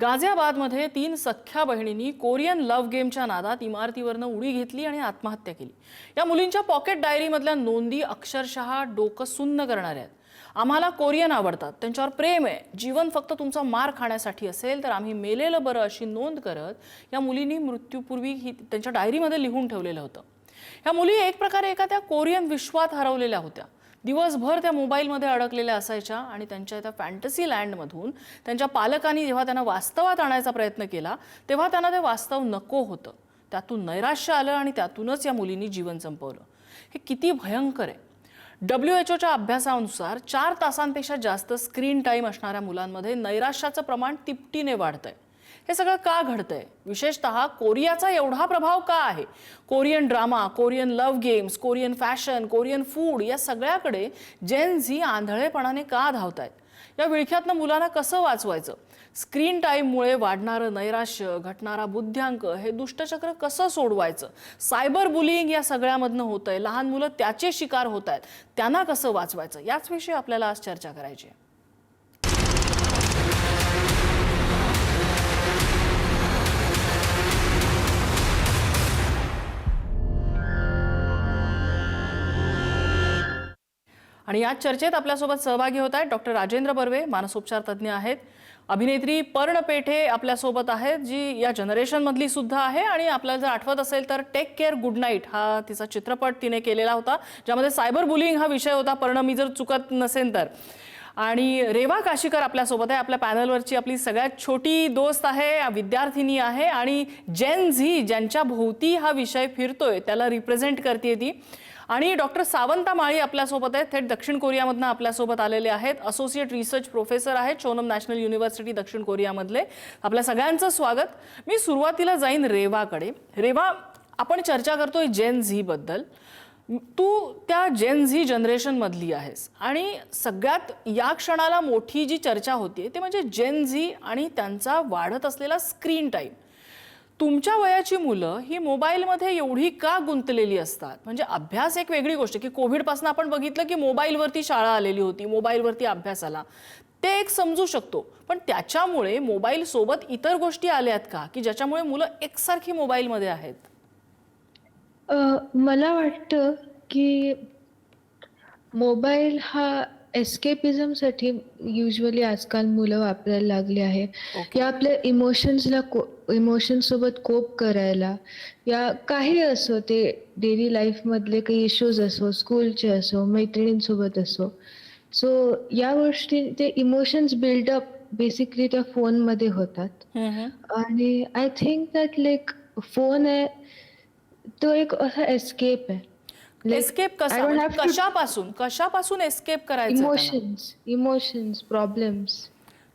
गाझियाबादमध्ये तीन सख्ख्या बहिणींनी Korean love गेमच्या नादात इमारतीवरनं उडी घेतली आणि आत्महत्या केली. या मुलींच्या पॉकेट डायरीमधल्या नोंदी अक्षरशः डोकं सुन्न करणाऱ्या आहेत. आम्हाला कोरियन आवडतात. त्यांच्यावर प्रेम आहे. जीवन फक्त तुमचा मार खाण्यासाठी असेल तर आम्ही मेलेलं बरं अशी नोंद करत या मुलींनी मृत्यूपूर्वी ही त्यांच्या डायरीमध्ये लिहून ठेवलेलं होतं. ह्या मुली एक प्रकारे एका त्या कोरियन विश्वात हरवलेल्या होत्या. दिवसभर त्या मोबाईलमध्ये अडकलेल्या असायच्या आणि त्यांच्या त्या फॅन्टसी लँडमधून त्यांच्या पालकांनी जेव्हा त्यांना वास्तवात आणायचा प्रयत्न केला तेव्हा त्यांना ते वास्तव नको होतं. त्यातून नैराश्य आलं आणि त्यातूनच या मुलींनी जीवन संपवलं. हे किती भयंकर आहे. डब्ल्यू एच ओच्या अभ्यासानुसार चार तासांपेक्षा जास्त स्क्रीन टाईम असणाऱ्या मुलांमध्ये नैराश्याचं प्रमाण तिपटीने वाढतंय. हे सगळं का घडतंय? विशेषतः कोरियाचा एवढा प्रभाव का आहे? Korean drama Korean love games Korean fashion Korean food या सगळ्याकडे जेन झी आंधळेपणाने का धावत आहेत या विळख्यातनं मुलांना कसं वाचवायचं? स्क्रीन टाईममुळे वाढणारं नैराश्य घटणारा बुद्ध्यांक हे दुष्टचक्र कसं सोडवायचं? सायबर बुलिंग या सगळ्यामधनं होतंय. लहान मुलं त्याचे शिकार होत आहेत त्यांना कसं वाचवायचं? याच विषयी आपल्याला आज चर्चा करायची आहे. आणि या चर्चेत आपल्यासोबत सहभागी होत आहेत डॉक्टर राजेंद्र बर्वे मानसोपचार तज्ज्ञ आहेत. अभिनेत्री पर्ण पेठे आपल्यासोबत आहेत जी या जनरेशनमधली सुद्धा आहे आणि आपल्याला जर आठवत असेल तर टेक केअर गुड नाईट हा तिचा चित्रपट तिने केलेला होता ज्यामध्ये सायबर बुलिंग हा विषय होता. पर्ण मी जर चुकत नसेल तर. आणि रेवा काशीकर आपल्यासोबत आहे. आपल्या पॅनलवरची आपली सगळ्यात छोटी दोस्त आहे विद्यार्थिनी आहे आणि जेन झी ज्यांच्या भोवती हा विषय फिरतोय त्याला रिप्रेझेंट करते ती. आणि डॉक्टर सावंता माळी आपल्यासोबत आहेत. थेट दक्षिण कोरियामधनं आपल्यासोबत आलेले आहेत. असोसिएट रिसर्च प्रोफेसर आहेत. चोनम नॅशनल युनिव्हर्सिटी दक्षिण कोरियामधले. आपल्या सगळ्यांचं स्वागत. मी सुरुवातीला जाईन रेवाकडे. रेवा आपण चर्चा करतोय जेन झीबद्दल तू त्या जेन झी जनरेशनमधली आहेस. आणि सगळ्यात या क्षणाला मोठी जी चर्चा होती ते म्हणजे जेन झी आणि त्यांचा वाढत असलेला स्क्रीन टाईम तुमच्या वयाची मुलं ही मोबाईलमध्ये एवढी का गुंतलेली असतात? म्हणजे अभ्यास एक वेगळी गोष्ट की कोविडपासून आपण बघितलं की मोबाईलवरती शाळा आलेली होती मोबाईलवरती अभ्यास आला. ते एक समजू शकतो. पण त्याच्यामुळे मोबाईल सोबत इतर गोष्टी आल्यात का? की ज्याच्यामुळे मुलं एकसारखी मोबाईलमध्ये आहेत? अ, मला वाटतं की मोबाईल हा एस्केपिझमसाठी युजली आजकाल मुलं वापरायला लागली आहे. Okay. या आपल्या इमोशन्सला इमोशन सोबत कोप करायला या काही असो ते डेली लाईफ मधले काही इश्यूज असो स्कूलचे असो मैत्रिणींसोबत असो. सो या गोष्टी ते इमोशन्स बिल्डअप बेसिकली त्या फोनमध्ये होतात. आणि I think that like phone आहे तो एक असा एस्केप आहे. एस्केप कसा I don't have to- कशापासून? कशापासून एस्केप करायचं त्यांना? इमोशन्स इमोशन्स प्रॉब्लेम्स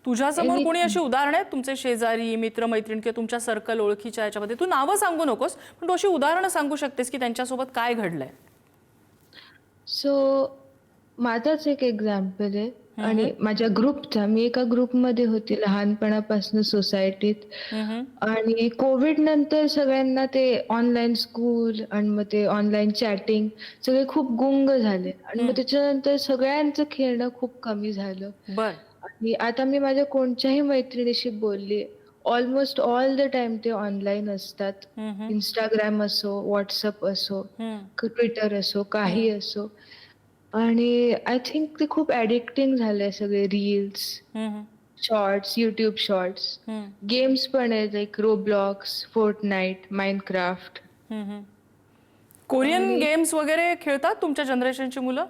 तुझ्या समोर Anything. कोणी अशी उदाहरण आहेत? तुमचे शेजारी मित्र मैत्रीण किंवा तुमच्या सर्कल ओळखीच्या याच्यामध्ये? तू नावं सांगू नकोस पण तू अशी उदाहरणं सांगू शकतेस की त्यांच्यासोबत काय घडलंय. सो माझाच एक एक्झाम्पल आहे. आणि माझ्या ग्रुपचा मी एका ग्रुपमध्ये होती लहानपणापासून सोसायटीत. आणि कोविड नंतर सगळ्यांना ते ऑनलाईन स्कूल आणि मग ते ऑनलाईन चॅटिंग सगळे खूप गुंग झाले. आणि मग त्याच्यानंतर सगळ्यांचं खेळणं खूप कमी झालं. बर. आणि आता मी माझ्या कोणत्याही मैत्रिणीशी बोलली ऑलमोस्ट ऑल द टाइम ते ऑनलाईन असतात. इंस्टाग्राम असो व्हॉट्सअप असो ट्विटर असो काही असो. आणि आय थिंक ते खूप ऍडिक्टिंग झालंय सगळे reels shorts YouTube shorts games पण आहेत like Roblox Fortnite Minecraft Korean games वगैरे खेळतात तुमच्या जनरेशनची मुलं?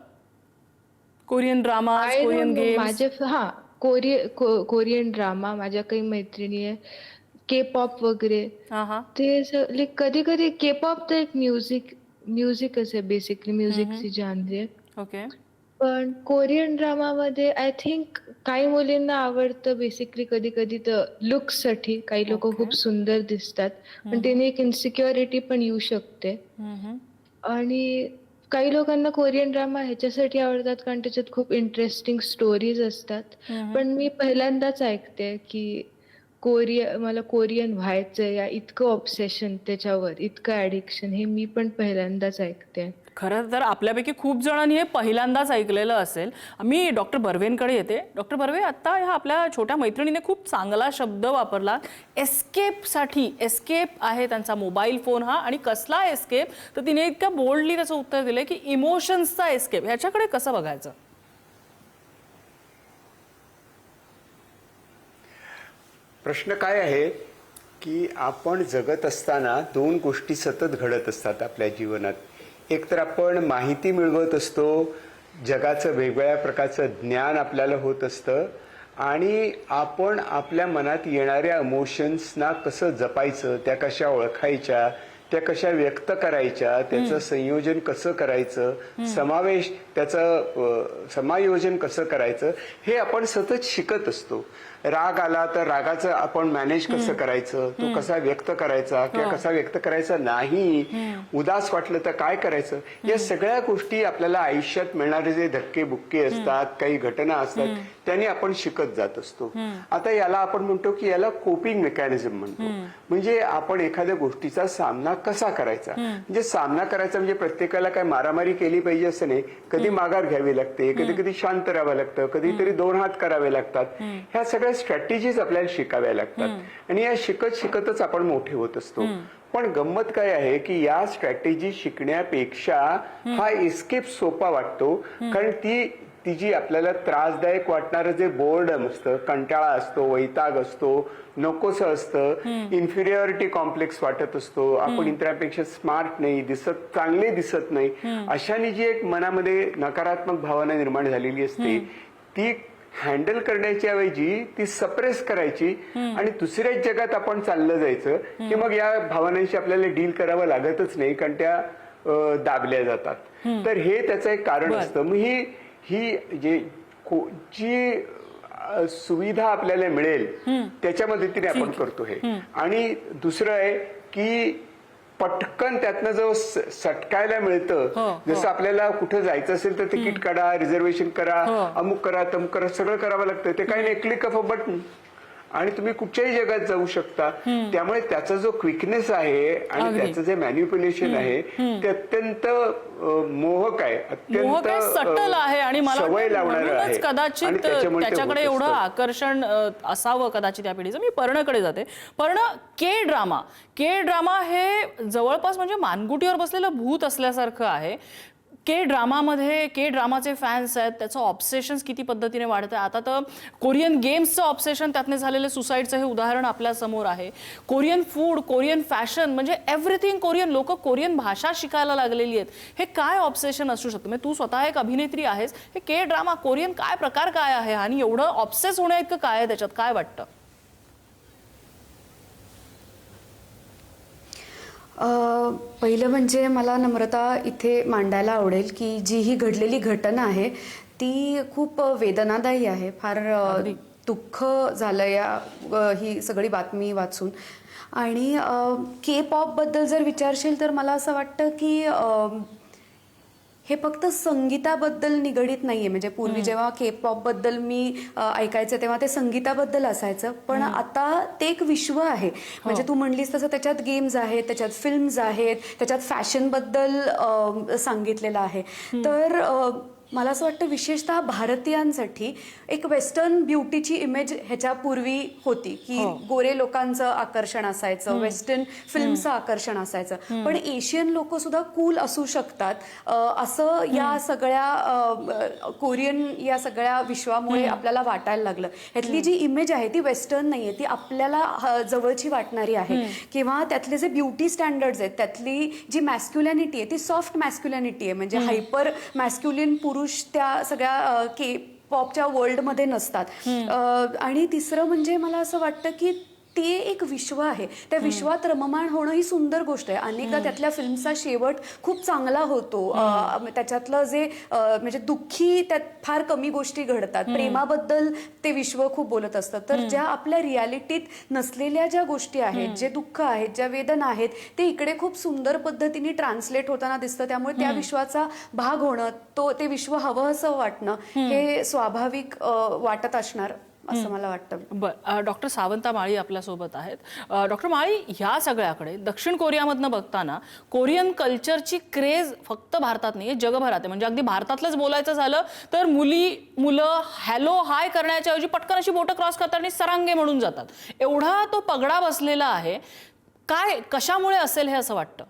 कोरियन ड्रामा कोरियन गेम्स माझे हा कोरिय को- कोरियन ड्रामा माझ्या काही मैत्रिणी आहे. के पॉप वगैरे ते कधी कधी के पॉप तर एक म्युझिक म्युझिकच आहे बेसिकली म्युझिकची जानरी आहे. ओके पण कोरियन ड्रामामध्ये आय थिंक काही मुलींना आवडतं बेसिकली कधी कधी तर लुक्ससाठी. काही लोक खूप सुंदर दिसतात. पण त्याने एक इन्सिक्युरिटी पण येऊ शकते. आणि काही लोकांना कोरियन ड्रामा ह्याच्यासाठी आवडतात कारण त्याच्यात खूप इंटरेस्टिंग स्टोरीज असतात. पण मी पहिल्यांदाच ऐकते की कोरिया मला कोरियन व्हायचंय या इतकं ऑब्सेशन त्याच्यावर इतकं ऍडिक्शन हे मी पण पहिल्यांदाच ऐकते. खरं तर आपल्यापैकी खूप जणांनी हे पहिल्यांदाच ऐकलेलं असेल. मी डॉक्टर बर्वेंकडे येते. डॉक्टर बर्वे आत्ता ह्या आपल्या छोट्या मैत्रिणीने खूप चांगला शब्द वापरला. एस्केपसाठी एस्केप आहे त्यांचा मोबाईल फोन हा आणि कसला एस्केप तर तिने इतक्या बोल्डली त्याचं उत्तर दिलं की इमोशन्सचा एस्केप ह्याच्याकडे कसं बघायचं? प्रश्न काय आहे की आपण जगत असताना दोन गोष्टी सतत घडत असतात आपल्या जीवनात. एक तर आपण माहिती मिळवत असतो जगाचं वेगवेगळ्या प्रकारचं ज्ञान आपल्याला होत असतं आणि आपण आपल्या मनात येणाऱ्या इमोशन्सना कसं जपायचं त्या कशा ओळखायच्या त्या कशा व्यक्त करायच्या त्याचं संयोजन कसं करायचं समावेश त्याचं समायोजन कसं करायचं हे आपण सतत शिकत असतो. राग आला तर रागाचं आपण मॅनेज कसं करायचं? तो कसा व्यक्त करायचा किंवा कसा व्यक्त करायचा नाही? उदास वाटलं तर काय करायचं? या सगळ्या गोष्टी आपल्याला आयुष्यात मिळणारे जे धक्के बुक्के असतात काही घटना असतात त्याने आपण शिकत जात असतो. आता याला आपण म्हणतो की याला कोपिंग मेकॅनिझम म्हणतो. म्हणजे आपण एखाद्या गोष्टीचा सामना कसा करायचा? म्हणजे सामना करायचा म्हणजे प्रत्येकाला काय मारामारी केली पाहिजे असं नाही. कधी माघार घ्यावी लागते कधी कधी शांत राहावं लागतं कधीतरी दोन हात करावे लागतात. ह्या सगळ्या स्ट्रॅटेजीज आपल्याला शिकाव्या लागतात. आणि या शिकत शिकतच आपण मोठे होत असतो. पण गंमत काय आहे की या स्ट्रॅटेजी शिकण्यापेक्षा हा एस्केप सोपा वाटतो. कारण ती ती जी आपल्याला त्रासदायक वाटणारं जे बोर्डम असतं कंटाळा असतो वैताग असतो नकोस असतं इन्फिरियरिटी कॉम्प्लेक्स वाटत असतो. आपण इतरांपेक्षा स्मार्ट नाही दिसत चांगले दिसत नाही. अशाने जी एक मनामध्ये नकारात्मक भावना निर्माण झालेली असते ती हँडल करण्याच्या ऐवजी ती सप्रेस करायची आणि दुसऱ्याच जगात आपण चाललं जायचं की मग या भावनांशी आपल्याला डील करावं लागतच नाही कारण त्या दाबल्या जातात. तर हे त्याचं एक कारण. असतं. मग ही ही जे जी सुविधा आपल्याला मिळेल त्याच्या मदतीने आपण करतो हे. आणि दुसरं आहे की पटकन त्यातनं जो सटकायला मिळतं हो, जसं आपल्याला कुठं जायचं असेल तर तिकीट काढा रिझर्वेशन करा हो. अमुक करा तमुक करा सगळं करावं लागतं. ते काही नाही क्लिक ऑफ अ बटन आणि तुम्ही कुठच्याही जगात जाऊ शकता. त्यामुळे त्याचा जो क्विकनेस आहे आणि. त्याचं जे मॅन्युप्युलेशन आहे ते अत्यंत मोहक आहे. अत्यंत सटल आहे आणि मला सवय लावणारं आहे. कदाचित त्याच्याकडे एवढं. आकर्षण असावं कदाचित या पिढीचं. मी पर्णकडे जाते. पर्ण के ड्रामा के ड्रामा हे जवळपास म्हणजे मानगुटीवर बसलेलं भूत असल्यासारखं आहे. के ड्रामामध्ये के ड्रामाचे फॅन्स आहेत त्याचं ऑब्सेशन किती पद्धतीने वाढतं आता तर कोरियन गेम्सचं ऑब्सेशन त्यातने झालेलं सुसाईडचं हे उदाहरण आपल्यासमोर आहे. कोरियन फूड कोरियन फॅशन म्हणजे एव्हरीथिंग कोरियन लोक कोरियन भाषा शिकायला लागलेली आहेत. हे काय ऑब्सेशन असू शकतं? म्हणजे तू स्वतः एक अभिनेत्री आहेस. हे के ड्रामा कोरियन काय प्रकार काय आहे? आणि एवढं ऑब्सेस होण्या इतकं काय आहे त्याच्यात? काय वाटतं? पहिलं म्हणजे मला नम्रता इथे मांडायला आवडेल की जी ही घडलेली घटना आहे ती खूप वेदनादायी आहे. फार दुःख झालं या ही सगळी बातमी वाचून. आणि के पॉपबद्दल जर विचारशील तर मला असं वाटतं की हे फक्त संगीताबद्दल निगडीत नाहीये. म्हणजे पूर्वी जेव्हा के पॉपबद्दल मी ऐकायचं तेव्हा ते संगीताबद्दल असायचं. पण आता ते एक विश्व आहे. म्हणजे तू म्हणलीस तसं त्याच्यात गेम्स आहेत त्याच्यात फिल्म्स आहेत त्याच्यात फॅशनबद्दल अ, सांगितलेलं आहे. तर मला असं वाटतं विशेषतः भारतीयांसाठी एक वेस्टर्न ब्युटीची इमेज ह्याच्यापूर्वी होती. की गोरे लोकांचं आकर्षण असायचं वेस्टर्न फिल्मचं आकर्षण असायचं. पण एशियन लोक सुद्धा कूल असू शकतात. असं या सगळ्या कोरियन या सगळ्या विश्वामुळे आपल्याला वाटायला लागलं. ह्यातली जी इमेज आहे ती वेस्टर्न नाहीये. ती आपल्याला ह- जवळची वाटणारी आहे. किंवा त्यातले जे ब्युटी स्टँडर्ड्स आहेत त्यातली जी मॅस्क्युलॅनिटी आहे ती सॉफ्ट मॅस्क्युलॅनिटी आहे. म्हणजे हायपर मॅस्क्युलिन पुरुष त्या सगळ्या के पॉपच्या वर्ल्डमध्ये नसतात. आणि तिसरं म्हणजे मला असं वाटतं की ते एक विश्व आहे. त्या विश्वात रममाण होणं ही सुंदर गोष्ट आहे. अनेकदा त्यातल्या फिल्मचा शेवट खूप चांगला होतो. त्याच्यातलं जे म्हणजे दुःखी त्यात फार कमी गोष्टी घडतात. प्रेमाबद्दल ते विश्व खूप बोलत असतं. तर ज्या आपल्या रियालिटीत नसलेल्या ज्या गोष्टी आहेत जे दुःख आहेत ज्या वेदना आहेत ते इकडे खूप सुंदर पद्धतीने ट्रान्सलेट होताना दिसतं. त्यामुळे त्या विश्वाचा भाग होणं तो ते विश्व हवं असं वाटणं हे स्वाभाविक वाटत असणार. असं मला वाटतं. बर डॉक्टर सावंता माळी आपल्यासोबत आहेत. डॉक्टर माळी ह्या सगळ्याकडे दक्षिण कोरियामधनं बघताना कोरियन कल्चरची क्रेज फक्त भारतात नाही जगभरात आहे. म्हणजे अगदी भारतातलंच बोलायचं झालं तर मुली मुलं हॅलो हाय करण्याच्या ऐवजी पटकन अशी बोटं क्रॉस करतात आणि सरांगे म्हणून जातात. एवढा तो पगडा बसलेला आहे. काय कशामुळे असेल हे असं वाटतं?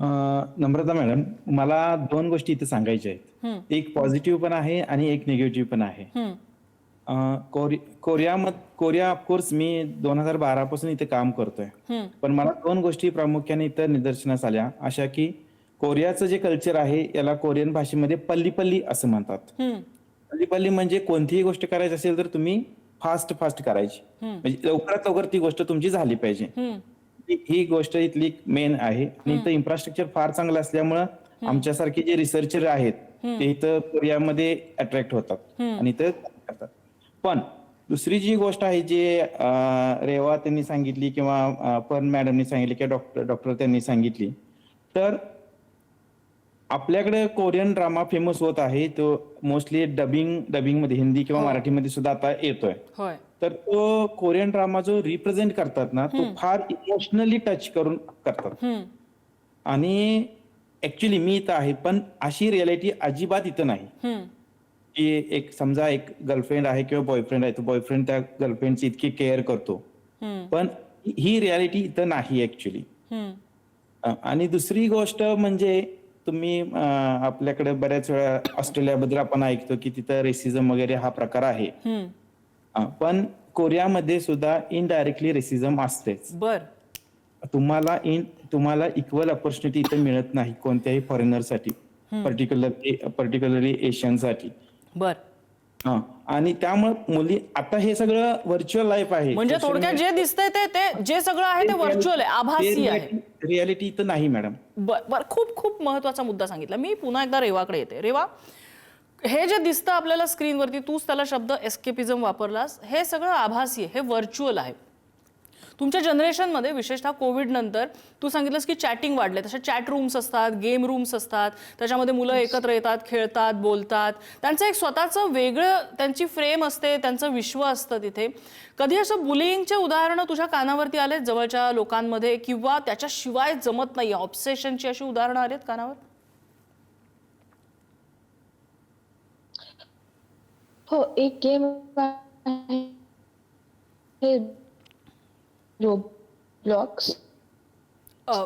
अं, नम्रता मॅडम मला दोन गोष्टी इथे सांगायच्या आहेत. एक पॉझिटिव्ह पण आहे आणि एक निगेटिव्ह पण आहे. कोरि कोरियामध कोरिया ऑफकोर्स मी दोन हजार बारा पासून इथे काम करतोय. पण मला दोन गोष्टी प्रामुख्याने इथं निदर्शनास आल्या. अशा की कोरियाचं जे कल्चर आहे याला कोरियन भाषेमध्ये पल्ली पल्ली असं म्हणतात. पल्ली पल्ली म्हणजे कोणतीही गोष्ट करायची असेल तर तुम्ही फास्ट फास्ट करायची. म्हणजे लवकरात लवकर ती गोष्ट तुमची झाली पाहिजे. ही ही गोष्ट इथली मेन आहे. आणि इथं इन्फ्रास्ट्रक्चर फार चांगलं असल्यामुळं आमच्यासारखे जे रिसर्चर आहेत ते इथं कोरियामध्ये अट्रॅक्ट होतात. आणि इथं करतात. पण दुसरी जी गोष्ट आहे जे रेवा त्यांनी सांगितली किंवा पण मॅडमनी सांगितली किंवा डॉक्टर डॉक्टर त्यांनी सांगितली तर आपल्याकडे कोरियन ड्रामा फेमस होत आहे तो मोस्टली डबिंग डबिंगमध्ये हिंदी किंवा मराठीमध्ये सुद्धा आता येतोय. तर तो कोरियन ड्रामा जो रिप्रेझेंट करतात ना तो फार इमोशनली टच करून करतात. आणि ऍक्च्युली मी इथं आहे पण अशी रियालिटी अजिबात इथं नाही. की एक समजा एक गर्लफ्रेंड आहे किंवा बॉयफ्रेंड आहे तो बॉयफ्रेंड त्या गर्लफ्रेंडची इतकी केअर करतो. पण ही रियालिटी इथं नाही ऍक्च्युली आणि दुसरी गोष्ट म्हणजे तुम्ही आपल्याकडे बऱ्याच वेळा ऑस्ट्रेलियाबद्दल आपण ऐकतो की तिथं रेसिझम वगैरे हा प्रकार आहे. पण कोरियामध्ये सुद्धा इनडायरेक्टली रेसिझम असतेच. बर. तुम्हाला इन तुम्हाला इक्वल ऑपॉर्च्युनिटी इथं मिळत नाही कोणत्याही फॉरेनरसाठी पर्टिक्युलर पर्टिक्युलरली एशियनसाठी बर. हा आणि त्यामुळे मुली आता हे सगळं व्हर्च्युअल लाईफ आहे. म्हणजे थोडक्यात जे दिसतंय ते ते जे सगळं आहे ते व्हर्च्युअल आहे आभासी आहे. रियालिटी इथं नाही मॅडम बर बर. खूप खूप महत्त्वाचा मुद्दा सांगितला. मी पुन्हा एकदा रेवाकडे येते. रेवा हे जे दिसतं आपल्याला स्क्रीनवरती तूच त्याला शब्द एस्केपिझम वापरलास हे सगळं आभासी आहे. हे व्हर्च्युअल आहे. तुमच्या जनरेशनमध्ये विशेषतः कोविड नंतर तू सांगितलंस की चॅटिंग वाढले तसे चॅट रूम्स असतात गेम रूम्स असतात त्याच्यामध्ये मुलं एकत्र येतात खेळतात बोलतात. त्यांचं एक स्वतःचं वेगळं त्यांची फ्रेम असते त्यांचं विश्व असतं तिथे. कधी असं बुलिंगचे उदाहरणं तुझ्या कानावरती आले जवळच्या लोकांमध्ये किंवा त्याच्याशिवाय जमत नाही ऑब्सेशनची अशी उदाहरणं आलेत कानावर? हो एक गेम अ,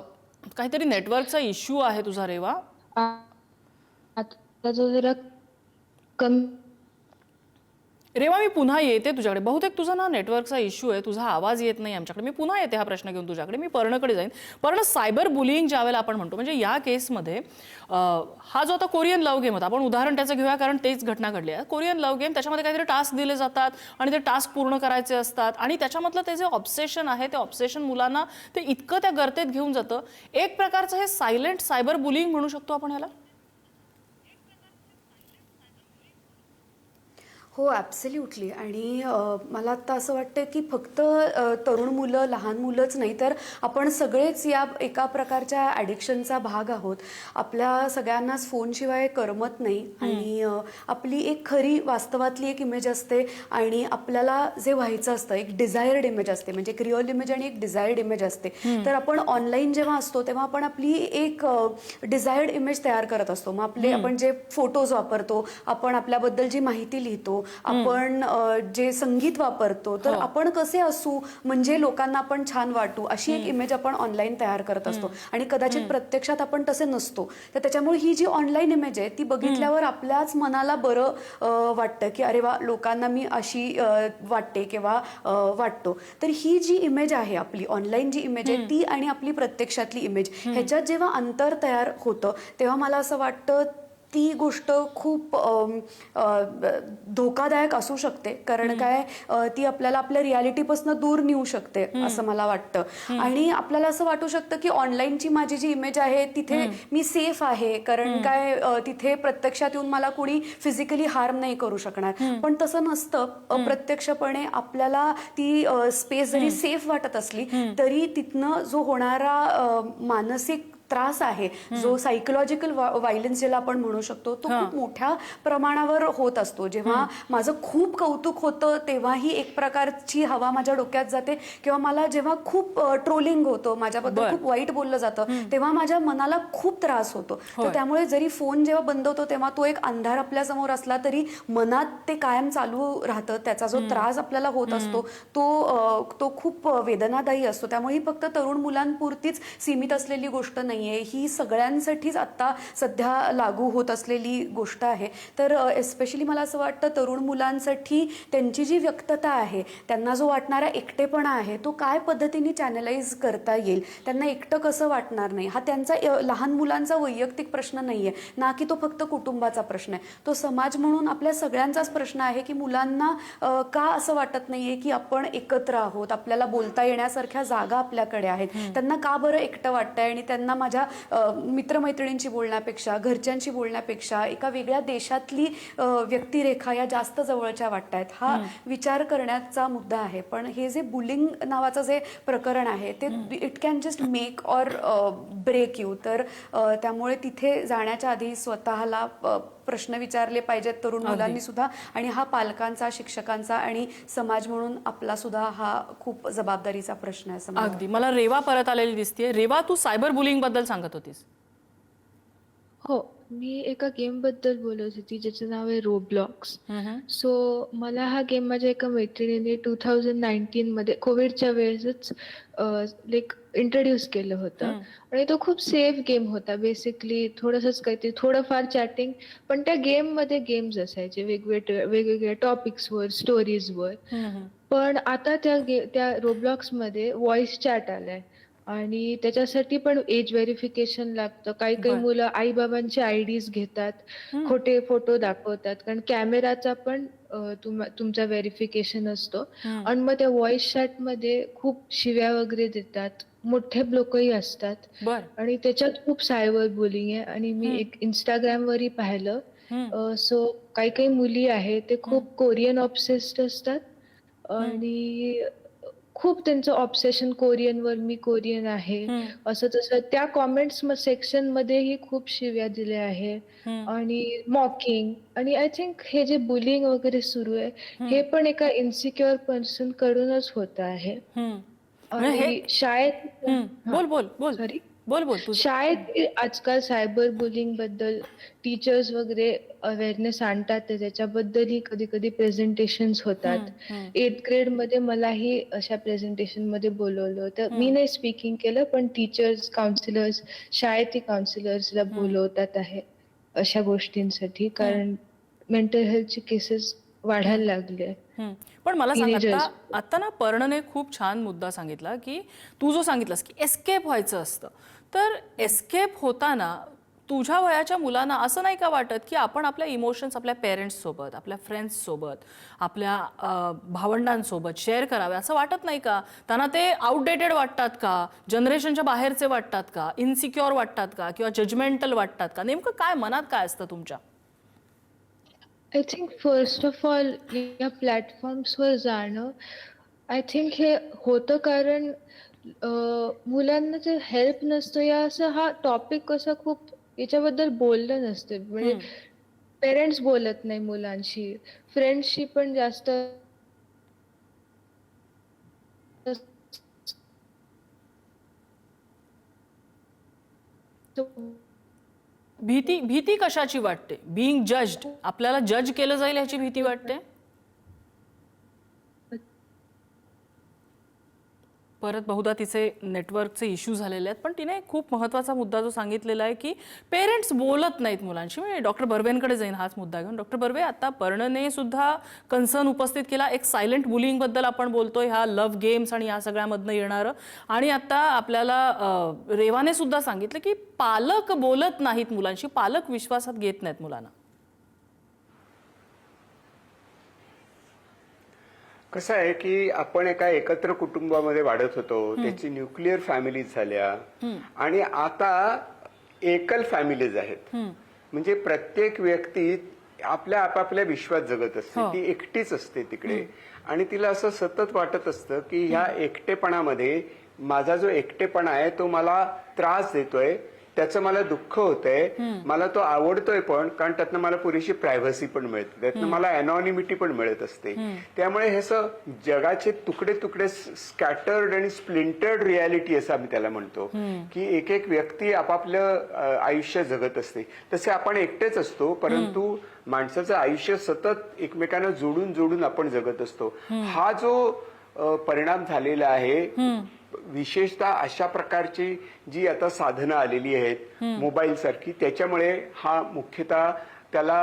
काहीतरी नेटवर्कचा इश्यू आहे तुझा रेवा. आता जरा कमी रेवा मी पुन्हा येते तुझ्याकडे. बहुतेक तुझा ना नेटवर्कचा इश्यू आहे. तुझा आवाज येत नाही आमच्याकडे. मी पुन्हा येते हा प्रश्न घेऊन तुझ्याकडे. मी पर्णकडे जाईन. पर्ण सायबर बुलिंग ज्या वेळेला आपण म्हणतो म्हणजे या केसमध्ये हा जो आता कोरियन लव गेम होता आपण उदाहरण त्याचं घेऊया कारण तेच घटना घडली आहे. कोरियन लव गेम त्याच्यामध्ये काहीतरी टास्क दिले जातात आणि ते टास्क पूर्ण करायचे असतात. आणि त्याच्यामधलं ते जे ऑब्सेशन आहे ते ऑब्सेशन मुलांना ते इतकं त्या गर्तेत घेऊन जातं. एक प्रकारचं हे सायलेंट सायबर बुलिंग म्हणू शकतो आपण ह्याला हो ॲब्सल्युटली आणि मला आता असं वाटतं की फक्त तरुण मुलं लहान मुलंच नाही तर आपण सगळेच या एका प्रकारच्या ॲडिक्शनचा भाग आहोत. आपल्या सगळ्यांनाच फोनशिवाय करमत नाही. आणि आपली एक खरी वास्तवातली एक इमेज असते. आणि आपल्याला जे व्हायचं असतं एक डिझायर्ड इमेज असते. म्हणजे एक रिअल इमेज आणि एक डिझायर्ड इमेज असते. तर आपण ऑनलाईन जेव्हा असतो तेव्हा आपण आपली एक डिझायर्ड इमेज तयार करत असतो. मग आपले आपण जे फोटोज वापरतो आपण आपल्याबद्दल जी माहिती लिहितो आपण जे संगीत वापरतो तर आपण कसे असू म्हणजे लोकांना आपण छान वाटू अशी एक इमेज आपण ऑनलाईन तयार करत असतो. आणि कदाचित प्रत्यक्षात आपण तसे नसतो. तर त्याच्यामुळे ही जी ऑनलाईन इमेज आहे ती बघितल्यावर आपल्याच मनाला बरं वाटतं की अरे वा लोकांना मी अशी वाटते किंवा वाटतो. तर ही जी इमेज आहे आपली ऑनलाईन जी इमेज आहे ती आणि आपली प्रत्यक्षातली इमेज ह्याच्यात जेव्हा अंतर तयार होतं तेव्हा मला असं वाटतं ती गोष्ट खूप धोकादायक असू शकते. कारण काय ती आपल्याला आपल्या रियालिटीपासून दूर नेऊ शकते असं मला वाटतं. आणि आपल्याला असं वाटू शकतं की ऑनलाईनची माझी जी इमेज आहे तिथे मी सेफ आहे. कारण काय तिथे प्रत्यक्षात येऊन मला कोणी फिजिकली हार्म नाही करू शकणार. पण तसं नसतं. अप्रत्यक्षपणे आपल्याला ती स्पेस जरी सेफ वाटत असली तरी तिथनं जो होणारा मानसिक त्रास आहे. जो सायकोलॉजिकल व्हायलन्स ज्याला आपण म्हणू शकतो तो खूप मोठ्या प्रमाणावर होत असतो. जेव्हा माझं खूप कौतुक होतं तेव्हाही एक प्रकारची हवा माझ्या डोक्यात जाते. किंवा मला जेव्हा खूप ट्रोलिंग होतं माझ्याबद्दल. खूप वाईट बोललं जातं तेव्हा माझ्या मनाला खूप त्रास होतो. तर त्यामुळे जरी फोन जेव्हा बंद होतो तेव्हा तो एक अंधार आपल्यासमोर असला तरी मनात ते कायम चालू राहतं. त्याचा जो त्रास आपल्याला होत असतो तो तो खूप वेदनादायी असतो. त्यामुळे ही फक्त तरुण मुलांपुरतीच सीमित असलेली गोष्ट नाहीये. ही सगळ्यांसाठीच आता सध्या लागू होत असलेली गोष्ट आहे. तर एस्पेशली मला असं वाटतं तरुण मुलांसाठी त्यांची जी व्यक्तता आहे त्यांना जो वाटणारा एकटेपणा आहे तो काय पद्धतीने चॅनलाइज करता येईल? त्यांना एकटं कसं वाटणार नाही? हा त्यांचा लहान मुलांचा वैयक्तिक प्रश्न नाहीये. ना की तो फक्त कुटुंबाचा प्रश्न आहे. तो समाज म्हणून आपल्या सगळ्यांचाच प्रश्न आहे की मुलांना का असं वाटत नाहीये की आपण एकत्र आहोत? आपल्याला बोलता येण्यासारख्या जागा आपल्याकडे आहेत. त्यांना का बरं एकटं वाटतंय? आणि त्यांना माझ्या मित्रमैत्रिणींशी बोलण्यापेक्षा घरच्यांशी बोलण्यापेक्षा एका वेगळ्या देशातली व्यक्तिरेखा या जास्त जवळच्या वाटतायत. हा विचार करण्याचा मुद्दा आहे. पण हे जे बुलिंग नावाचं जे प्रकरण आहे ते it can just make or break you. तर त्यामुळे तिथे जाण्याच्या आधी स्वतःला प्रश्न विचारले पाहिजेत तरुण मुलांनी सुद्धा आणि हा पालकांचा शिक्षकांचा आणि समाज म्हणून आपला सुद्धा हा खूप जबाबदारीचा प्रश्न आहे अगदी. मला रेवा परत आलेली दिसतीये. रेवा तू सायबर बुलिंगबद्दल सांगत होतीस. हो मी एका गेमबद्दल बोलत होती ज्याचं नाव आहे रोब्लॉक्स सो मला हा गेम माझ्या एका मैत्रिणीने टू थाउजंड नाईन्टीन मध्ये कोविडच्या वेळेसच लाईक इंट्रोड्यूस केलं होतं. आणि तो खूप सेफ गेम होता बेसिकली थोडंसंच काहीतरी थोडंफार चॅटिंग पण त्या गेममध्ये गेम्स असायचे वेगवेगळे वेगवेगळ्या टॉपिक्सवर स्टोरीजवर पण आता त्या गे त्या रोब्लॉक्समध्ये व्हॉइस चॅट आलाय. आणि त्याच्यासाठी पण एज व्हेरिफिकेशन लागतं. काही काही बर. मुलं आई बाबांचे आयडीज घेतात खोटे फोटो दाखवतात. कारण कॅमेराचा पण अ, तुम- तुमचा व्हेरिफिकेशन असतो. आणि मग त्या व्हॉइस चॅटमध्ये खूप शिव्या वगैरे देतात. मोठे लोकही असतात. बर. आणि त्याच्यात खूप सायबर बुलिंग आहे. आणि मी एक इंस्टाग्रामवरही पाहिलं. सो काही काही मुली आहेत ते खूप कोरियन ऑब्सेस्ड असतात. आणि खूप त्यांचं ऑब्सेशन कोरियनवर मी कोरियन आहे. असं तसं त्या कॉमेंट्स सेक्शन मध्येही खूप शिव्या दिल्या आहे. आणि मॉकिंग आणि आय थिंक हे जे बुलिंग वगैरे सुरू आहे हे पण एका इन्सिक्युअर पर्सन कडूनच होत आहे. शाळेत बोल बोल बोल. सॉरी बोल बोल तू शाळेत आजकाल सायबर बुलिंगबद्दल टीचर्स वगैरे अवेअरनेस आणतात तर त्याच्याबद्दलही कधी कधी प्रेझेंटेशन होतात. एथ ग्रेडमध्ये मलाही अशा प्रेझेंटेशनमध्ये बोलवलं. होतं मी नाही स्पीकिंग केलं पण टीचर्स काउन्सिलर्स शाळेतील काउन्सिलर्सला बोलवतात आहे अशा गोष्टींसाठी. कारण मेंटल हेल्थची केसेस वाढायला लागले. पण मला सांग आता ना पर्णने खूप छान मुद्दा सांगितला की तू जो सांगितलास की एस्केप व्हायचं असतं. तर एस्केप होताना तुझ्या वयाच्या मुलांना असं नाही का वाटत की आपण आपल्या इमोशन्स आपल्या पेरेंट्स सोबत आपल्या फ्रेंड्स सोबत आपल्या भावंडांसोबत शेअर करावे असं वाटत नाही का? त्यांना ते आउटडेटेड वाटतात का? जनरेशनच्या बाहेरचे वाटतात का? इन्सिक्युअर वाटतात का? किंवा जजमेंटल वाटतात का? नेमकं काय मनात काय असतं तुमच्या? I think first of all या प्लॅटफॉर्म्सवर जाणं आय थिंक हे होतं कारण मुलांना जर हेल्प नसतं या असं हा टॉपिक कसं खूप याच्याबद्दल बोललं नसतं. म्हणजे पेरेंट्स बोलत नाही मुलांशी. फ्रेंड्सशी पण जास्त भीती भीती कशाची वाटते? बिईंग जज्ड आपल्याला जज केलं जाईल ह्याची भीती वाटते? परत बहुधा तिचे नेटवर्कचे इश्यू झालेले आहेत. पण तिने खूप महत्त्वाचा मुद्दा जो सांगितलेला आहे की पेरेंट्स बोलत नाहीत मुलांशी. म्हणजे डॉक्टर बर्वेंकडे जाईन हाच मुद्दा घेऊन. डॉक्टर बर्वे आता पर्णने सुद्धा कन्सर्न उपस्थित केला. एक सायलेंट बुलिंगबद्दल आपण बोलतो ह्या लव्ह गेम्स आणि या सगळ्यामधनं येणारं. आणि आता आपल्याला रेवाने सुद्धा सांगितलं की पालक बोलत नाहीत मुलांशी. पालक विश्वासात घेत नाहीत मुलांना. कसं आहे की आपण एका एकत्र कुटुंबामध्ये वाढत होतो त्याची न्यूक्लिअर फॅमिलीज झाल्या. आणि आता एकल फॅमिलीज आहेत. म्हणजे प्रत्येक व्यक्ती आपल्या आपापल्या विश्वात जगत असते हो. ती एकटीच असते तिकडे. आणि तिला असं सतत वाटत असतं की ह्या एकटेपणामध्ये माझा जो एकटेपणा आहे तो मला त्रास देतोय. त्याचं मला दुःख होतंय. मला तो आवडतोय पण कारण त्यातनं मला पुरेशी प्रायव्हसी पण मिळते. त्यातनं मला अनॉनिमिटी पण मिळत असते. त्यामुळे हे असं जगाचे तुकडे तुकडे स्कॅटर्ड आणि स्प्लिंटर्ड रियालिटी असं आम्ही त्याला म्हणतो. की एक एक व्यक्ती आपापलं आयुष्य जगत असते. तसे आपण एकटेच असतो परंतु माणसाचं आयुष्य सतत एकमेकांना जोडून जोडून आपण जगत असतो. हा जो परिणाम झालेला आहे विशेषतः अशा प्रकारची जी आता साधनं आलेली आहेत मोबाईल सारखी त्याच्यामुळे हा मुख्यतः त्याला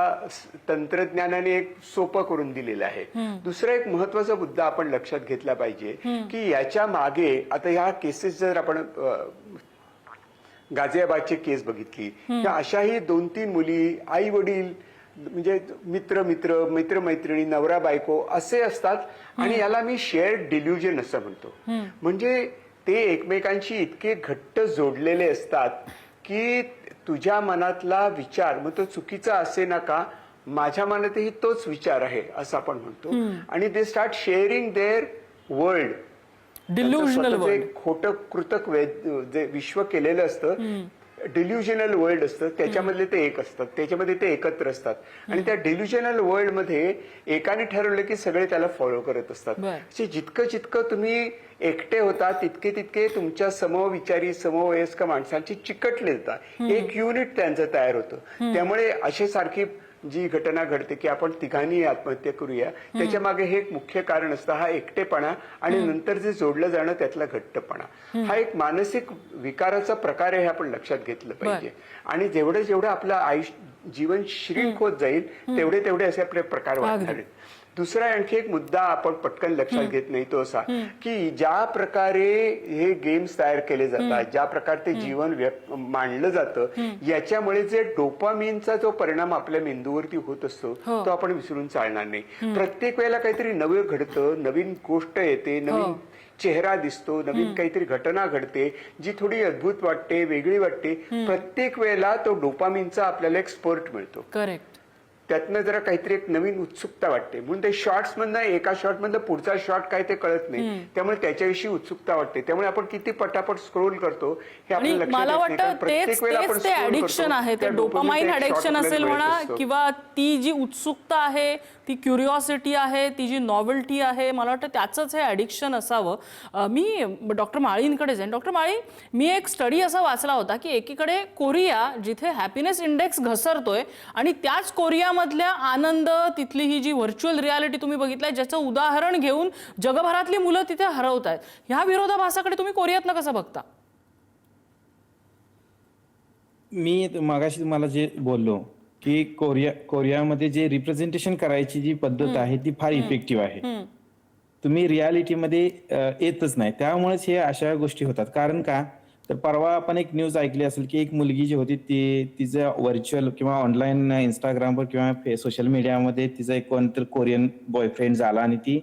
तंत्रज्ञानाने एक सोपं करून दिलेलं आहे. दुसरा एक महत्त्वाचा मुद्दा आपण लक्षात घेतला पाहिजे की याच्या मागे आता ह्या केसेस जर आपण गाझियाबादची केस बघितली तर अशाही दोन तीन मुली आई वडील म्हणजे मित्र मित्र मित्रमैत्रिणी नवरा बायको असे असतात आणि याला मी शेअर डिल्युजन असं म्हणतो. म्हणजे ते एकमेकांशी इतके घट्ट जोडलेले असतात की तुझ्या मनातला विचार मग तो चुकीचा असे ना का? माझ्या मनातही तोच विचार आहे असं आपण म्हणतो. आणि they start sharing their world delusional खोटं कृतक जे विश्व केलेलं असतं डिल्युजनल वर्ल्ड असतं त्याच्यामधले ते एक असतात त्याच्यामध्ये ते एकत्र असतात. आणि त्या डिल्युजनल वर्ल्डमध्ये एकाने ठरवलं की सगळे त्याला फॉलो करत असतात. असे जितकं जितकं तुम्ही एकटे होता तितके तितके तुमच्या समविचारी समवयस्क माणसांची चिकटले जातात एक युनिट त्यांचं तयार होतं. त्यामुळे असे सारखी जी घटना घडते की आपण तिघांनी आत्महत्या करूया त्याच्यामागे हे एक मुख्य कारण असतं हा एकटेपणा आणि नंतर जे जोडलं जाणं त्यातला घट्टपणा. हा एक मानसिक विकाराचा प्रकार आहे हे आपण लक्षात घेतलं पाहिजे. आणि जेवढं जेवढं आपलं आयुष्य जीवन श्रींक होत जाईल तेवढे तेवढे असे आपले प्रकार वाढणार आहेत. दुसरा आणखी एक मुद्दा आपण पटकन लक्षात घेत नाही तो असा की ज्या प्रकारे हे गेम्स तयार केले जातात ज्या प्रकारे ते जीवन मांडलं जातं याच्यामुळे जे डोपामीनचा जो परिणाम आपल्या मेंदूवरती होत असतो तो आपण विसरून चालणार नाही. प्रत्येक वेळेला काहीतरी नवं घडतं नवीन गोष्ट येते नवीन चेहरा दिसतो नवीन काहीतरी घटना घडते जी थोडी अद्भुत वाटते वेगळी वाटते. प्रत्येक वेळेला तो डोपामीनचा आपल्याला एक स्पर्ट मिळतो. करेक्ट. त्यातनं जरा काहीतरी एक नवीन उत्सुकता वाटते. म्हणून ते शॉर्ट्स मधनं एका शॉर्ट मधलं पुढचा शॉर्ट काय ते कळत नाही. त्यामुळे त्याच्याविषयी उत्सुकता वाटते. त्यामुळे आपण किती पटापट स्क्रोल करतो हे लक्षात मला वाटतं ऍडिक्शन आहे. ते डोपामाइन ऍडिक्शन असेल म्हणा. किंवा ती जी उत्सुकता आहे ती क्युरिओसिटी आहे ती जी नॉवेल्टी आहे मला वाटतं त्याचंच हे ॲडिक्शन असावं. मी डॉक्टर माळींकडे जाईन डॉक्टर माळी मी एक स्टडी असा वाचला होता की एकीकडे कोरिया जिथे हॅपीनेस इंडेक्स घसरतोय आणि त्याच कोरियामधल्या आनंद तिथली ही जी व्हर्च्युअल रियालिटी तुम्ही बघितलाय ज्याचं उदाहरण घेऊन जगभरातली मुलं तिथे हरवत आहेत ह्या विरोधाभासाकडे तुम्ही कोरियातनं कसं बघता? मी मागाशी तुम्हाला जे बोललो की कोरिया कोरियामध्ये जे रिप्रेझेंटेशन करायची जी पद्धत आहे ती फार इफेक्टिव्ह आहे. तुम्ही रियालिटीमध्ये येतच नाही. त्यामुळेच हे अशा गोष्टी होतात. कारण का? तर परवा आपण एक न्यूज ऐकली असेल की एक मुलगी जी होती ती तिचं व्हर्च्युअल किंवा ऑनलाईन इंस्टाग्रामवर किंवा सोशल मीडियामध्ये तिचा एक कोणतरी कोरियन बॉयफ्रेंड झाला आणि ती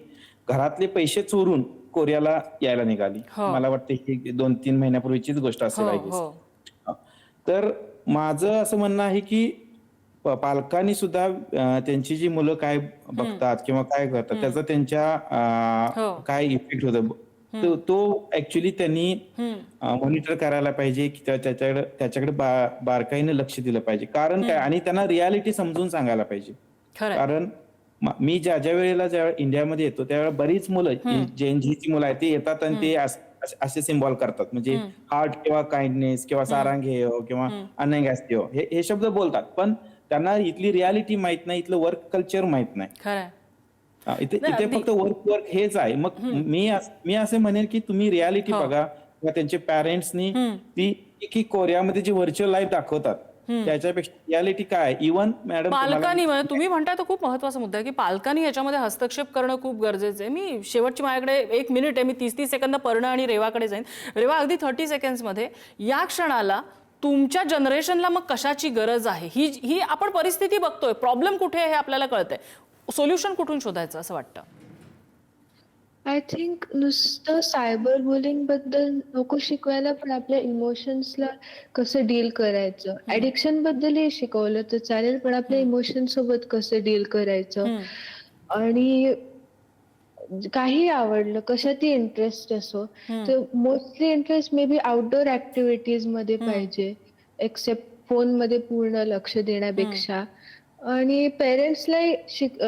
घरातले पैसे चोरून कोरियाला यायला निघाली. मला वाटतं ही दोन तीन महिन्यापूर्वीचीच गोष्ट असेल हो. हो. तर माझं असं म्हणणं आहे की पालकांनी सुद्धा त्यांची जी मुलं काय बघतात किंवा काय करतात त्याचा त्यांच्या हो. काय इफेक्ट होतो? तो- ऍक्च्युली त्यांनी मॉनिटर करायला पाहिजे की त्या- त्याच्याकडे त्याच्याकडे बारकाईने लक्ष दिलं पाहिजे. कारण काय आणि त्यांना रियालिटी समजून सांगायला पाहिजे. कारण म- ज्या ज्या वेळेला ज्या इंडियामध्ये येतो त्यावेळेला बरीच मुलं जैन झीची मुलं आहेत ते येतात आणि ते अस- सिम्बॉल करतात. म्हणजे हार्ट किंवा काइंडनेस किंवा सारांगे हो किंवा अनंगास्ती हो हे हे शब्द बोलतात. पण त्यांना इथली रियालिटी माहीत नाही इथलं वर्क कल्चर माहीत नाही. इथे इथे. फक्त वर्क वर्क हेच आहे. मग मी मी असे म्हणेन की तुम्ही रियालिटी हो. बघा किंवा त्यांच्या पॅरेंट्सनी ती की कोरियामध्ये जी व्हर्च्युअल लाईफ दाखवतात त्याच्यापेक्षा रियालिटी काय? इव्हन मॅडम पालकांनी म्हणजे तुम्ही म्हणताय तो खूप महत्त्वाचा मुद्दा आहे की पालकांनी याच्यामध्ये हस्तक्षेप करणं खूप गरजेचं आहे. मी शेवटची माझ्याकडे एक मिनिट आहे. मी तीस तीस सेकंद पर्ण आणि रेवाकडे जाईन. रेवा अगदी थर्टी सेकंड्समध्ये या क्षणाला तुमच्या जनरेशनला मग कशाची गरज आहे? ही ही आपण परिस्थिती बघतोय. प्रॉब्लेम कुठे आहे हे आपल्याला कळतंय. सोल्युशन कुठून शोधायचं असं वाटतं? आय थिंक नुसतं सायबर बुलिंगबद्दल नको शिकवायला पण आपल्या इमोशन्सला कसं डील करायचं? ऍडिक्शन बद्दलही शिकवलं तर चालेल पण आपल्या इमोशन सोबत कसं डील करायचं? आणि काही आवडलं कशातही इंटरेस्ट असो तर mostly interest may be outdoor ऍक्टिव्हिटीजमध्ये पाहिजे एक्सेप्ट फोनमध्ये पूर्ण लक्ष देण्यापेक्षा. आणि पेरेंट्सलाही शिक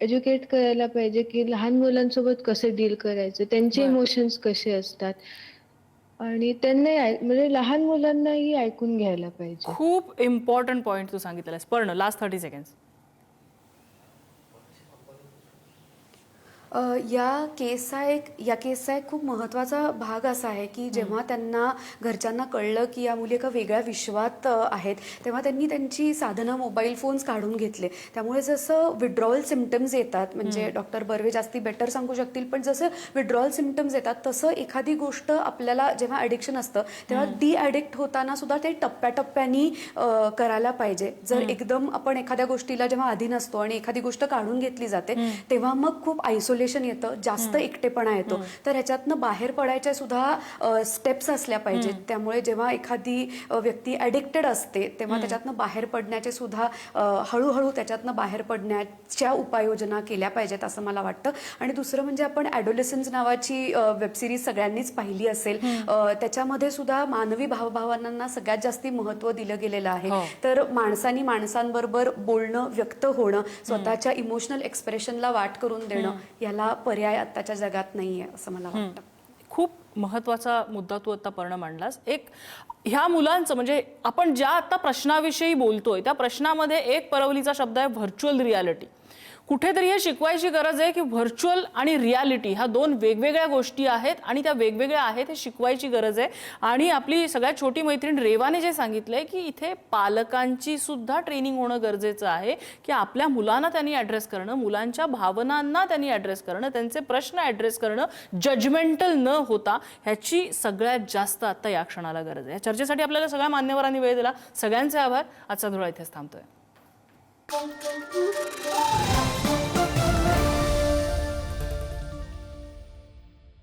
एज्युकेट करायला पाहिजे की लहान मुलांसोबत कसं डील करायचं त्यांचे इमोशन्स कसे असतात. आणि त्यांनाही ऐ- म्हणजे लहान मुलांनाही ऐकून घ्यायला पाहिजे. खूप इम्पॉर्टंट पॉईंट तू सांगितलेलास पर्ण लास्ट थर्टी सेकंड या केसचा एक या केसचा एक खूप महत्त्वाचा भाग असा आहे की जेव्हा त्यांना घरच्यांना कळलं की या मुली एका वेगळ्या विश्वात आहेत तेव्हा त्यांनी त्यांची साधनं मोबाईल फोन्स काढून घेतले. त्यामुळे जसं विड्रॉवल सिमटम्स येतात म्हणजे डॉक्टर बर्वे जास्ती बेटर सांगू शकतील पण जसं विड्रॉवल सिमटम्स येतात तसं एखादी गोष्ट आपल्याला जेव्हा ॲडिक्शन असतं तेव्हा डी ॲडिक्ट होताना सुद्धा ते टप्प्याटप्प्यानी करायला पाहिजे. जर एकदम आपण एखाद्या गोष्टीला जेव्हा अधीन असतो आणि एखादी गोष्ट काढून घेतली जाते तेव्हा मग खूप आयसोलेशन येतं जास्त एकटेपणा येतो. तर ह्याच्यातनं बाहेर पडायच्या सुद्धा स्टेप्स असल्या पाहिजेत. त्यामुळे जेव्हा एखादी व्यक्ती ॲडिक्टेड असते तेव्हा त्याच्यातनं बाहेर पडण्याचे सुद्धा हळूहळू त्याच्यातनं बाहेर पडण्याच्या उपाययोजना केल्या पाहिजेत असं मला वाटतं. आणि दुसरं म्हणजे आपण ॲडोलेसन्स नावाची वेबसिरीज सगळ्यांनीच पाहिली असेल त्याच्यामध्ये सुद्धा मानवी भावभावनांना सगळ्यात जास्ती महत्त्व दिलं गेलेलं आहे. हो. तर माणसानी माणसांबरोबर बोलणं व्यक्त होणं स्वतःच्या इमोशनल एक्सप्रेशनला वाट करून देणं याला पर्याय आत्ताच्या जगात नाहीये असं मला वाटतं. खूप महत्त्वाचा मुद्दा तू आता पर्ण मांडलास. एक ह्या मुलांचं म्हणजे आपण ज्या आता प्रश्नाविषयी बोलतोय त्या प्रश्नामध्ये एक परवलीचा शब्द आहे व्हर्च्युअल रियालिटी कुठेतरी हे शिकवायची गरज आहे की व्हर्च्युअल आणि रियालिटी ह्या दोन वेगवेगळ्या गोष्टी आहेत आणि त्या वेगवेगळ्या आहेत हे शिकवायची गरज आहे. आणि आपली सगळ्यात छोटी मैत्रीण रेवाने जे सांगितलं आहे की इथे पालकांची सुद्धा ट्रेनिंग होणं गरजेचं आहे की आपल्या मुलांना त्यांनी ॲड्रेस करणं मुलांच्या भावनांना त्यांनी ॲड्रेस करणं त्यांचे प्रश्न ॲड्रेस करणं जजमेंटल न होता ह्याची सगळ्यात जास्त आता या क्षणाला गरज आहे. या चर्चेसाठी आपल्याला सगळ्या मान्यवरांनी वेळ दिला. सगळ्यांचे आभार. आजचा धुळा इथेच थांबतोय. Boom, boom, boom.